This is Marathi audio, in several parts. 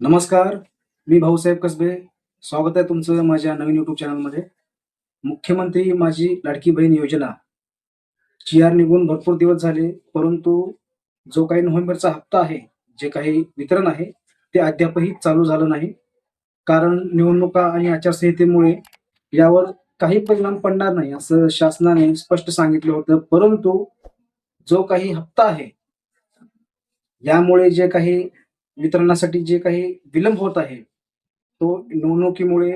नमस्कार मी भाऊसाहेब कसबे. स्वागत आहे तुमचं माझ्या नवीन युट्यूब चॅनलमध्ये मुख्यमंत्री माझी लाडकी बहीण योजना. जी आर निघून भरपूर दिवस झाले परंतु जो काही नोव्हेंबरचा हप्ता आहे जे काही वितरण आहे ते अद्यापही चालू झालं नाही. कारण निवडणुका आणि आचारसंहितेमुळे यावर काही परिणाम पडणार नाही असं शासनाने स्पष्ट सांगितलं होतं. परंतु जो काही हप्ता आहे यामुळे जे काही वितरणासाठी जे काही विलंब होत आहे तो निवडणुकीमुळे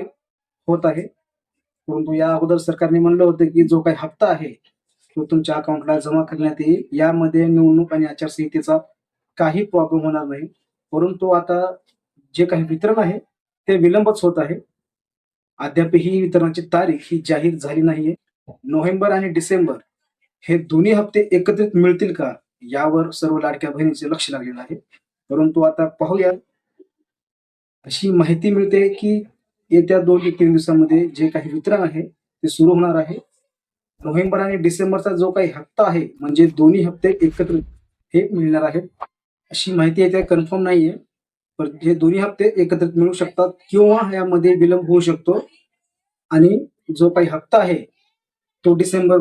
होत आहे. परंतु या अगोदर सरकारने म्हणलं होतं की जो काही हप्ता आहे तो तुमच्या अकाउंटला जमा करण्यात येईल. यामध्ये निवडणूक आणि आचारसंहितेचा काही प्रॉब्लेम होणार नाही. परंतु आता जे काही वितरण आहे ते विलंबच होत आहे. अद्याप ही वितरणाची तारीख ही जाहीर झाली नाहीये. नोव्हेंबर आणि डिसेंबर हे दोन्ही हप्ते एकत्रित मिळतील का यावर सर्व लाडक्या बहिणीचे लक्ष लागलेलं आहे. परंतु आता पाहूया. अशी माहिती मिळते की येत्या दोन ते तीन दिवसामध्ये जे काही वितरण आहे ते सुरू होणार आहे. नोव्हेंबर आणि डिसेंबरचा जो काही हप्ता आहे म्हणजे दोन्ही हप्ते एकत्रित हे मिळणार आहेत. अशी माहिती येते कन्फर्म नाहीये. पण हे दोन्ही हप्ते एकत्रित मिळू शकतात किंवा यामध्ये विलंब होऊ शकतो. आणि जो काही हप्ता आहे तो डिसेंबर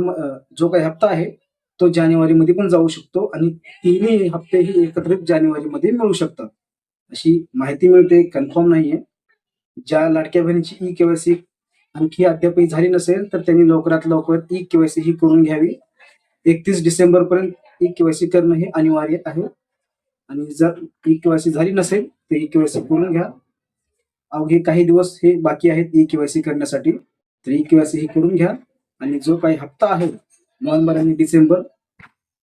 जो काही हप्ता आहे तो जानेवारीमध्ये पण जाऊ शकतो आणि तिन्ही हप्तेही एकत्रित जानेवारीमध्ये मिळू शकतात. अशी माहिती मिळते कन्फर्म नाहीये. ज्या लाडक्या बहिणीची ई केवायसी आणखी अद्यापही झाली नसेल तर त्यांनी लवकरात लवकर ई केवायसी ही करून घ्यावी. एकतीस डिसेंबर पर्यंत ई केवायसी करणं हे अनिवार्य आहे. आणि जर ई केवायसी झाली नसेल तर ई केवायसी करून घ्या. अवघे काही दिवस हे बाकी आहेत ई केवायसी करण्यासाठी तर ई केवायसी ही करून घ्या. आणि जो काही हप्ता आहे नोव्हेंबर आणि डिसेंबर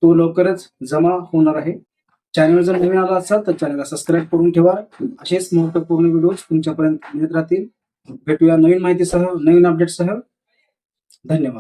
तो लवकरच जमा होणार आहे. चॅनल जर नवीन आला असाल तर चॅनलला सबस्क्राईब करून ठेवा. असेच महत्त्वपूर्ण व्हिडिओ तुमच्यापर्यंत मिळत राहतील. भेटूया नवीन माहितीसह नवीन अपडेटसह. धन्यवाद.